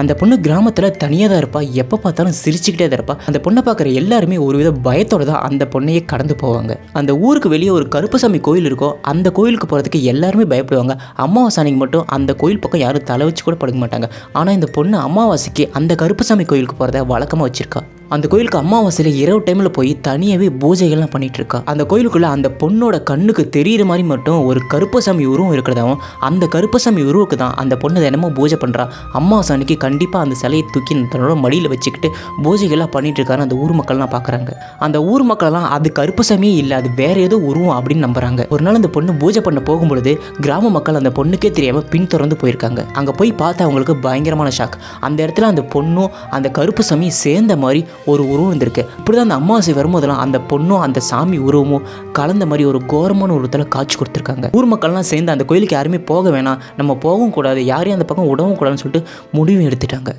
அந்த பொண்ணு கிராமத்தில் தனியாக தான் இருப்பா. எப்போ பார்த்தாலும் சிரிச்சுக்கிட்டே தான் இருப்பா. அந்த பொண்ணை பார்க்குற எல்லாருமே ஒரு வித பயத்தோட தான் அந்த பொண்ணையே கடந்து போவாங்க. அந்த ஊருக்கு வெளியே ஒரு கருப்பசாமி கோயில் இருக்கோ அந்த கோயிலுக்கு போகிறதுக்கு எல்லாருமே பயப்படுவாங்க. அமாவாசை அன்னைக்கு மட்டும் அந்த கோயில் பக்கம் யாரும் தலை வச்சு கூட படுக்க மாட்டாங்க. ஆனால் இந்த பொண்ணு அமாவாசைக்கு அந்த கருப்பசாமி கோயிலுக்கு போகிறத வழக்கமாக வச்சிருக்கா. அந்த கோயிலுக்கு அமாவாசையில் இரவு டைமில் போய் தனியாகவே பூஜைகள்லாம் பண்ணிகிட்ருக்கா அந்த கோயிலுக்குள்ளே அந்த பொண்ணோட கண்ணுக்கு தெரிகிற மாதிரி மட்டும் ஒரு கருப்பசாமி உருவம் இருக்கிறதாவும் அந்த கருப்பசாமி உருவுக்கு தான் அந்த பொண்ணு தினமும் பூஜை பண்ணுறா அமாவாசை அன்னைக்கு கண்டிப்பாக அந்த சிலையை தூக்கி தன்னோட மடியில் வச்சுக்கிட்டு பூஜைகள்லாம் பண்ணிகிட்ருக்காருன்னு அந்த ஊர் மக்கள்லாம் பார்க்குறாங்க அந்த ஊர் மக்கள்லாம் அது கருப்பசாமியே இல்லை அது வேறு ஏதோ உருவம் அப்படின்னு நம்புறாங்க. ஒரு நாள் அந்த பொண்ணு பூஜை பண்ண போகும்பொழுது கிராம மக்கள் அந்த பொண்ணுக்கே தெரியாமல் பின்தொடர்ந்து போயிருக்காங்க. அங்கே போய் பார்த்தா அவங்களுக்கு பயங்கரமான ஷாக் அந்த இடத்துல அந்த பொண்ணும் அந்த கருப்பு சேர்ந்த மாதிரி ஒரு உருவம் இருந்திருக்கு இப்படி தான் அந்த அமாவாசை வரும்போதெல்லாம் அந்த பொண்ணும் அந்த சாமி உருவமும் கலந்த மாதிரி ஒரு கோரமான உருவத்தில் காட்சி கொடுத்துருக்காங்க. ஊர் மக்கள்லாம் சேர்ந்து அந்த கோயிலுக்கு யாருமே போக வேணாம். நம்ம போகவும் கூடாது. யாரையும் அந்த பக்கம் விடவும் கூடாதுன்னு சொல்லிட்டு முடிவு எடுத்துட்டாங்க.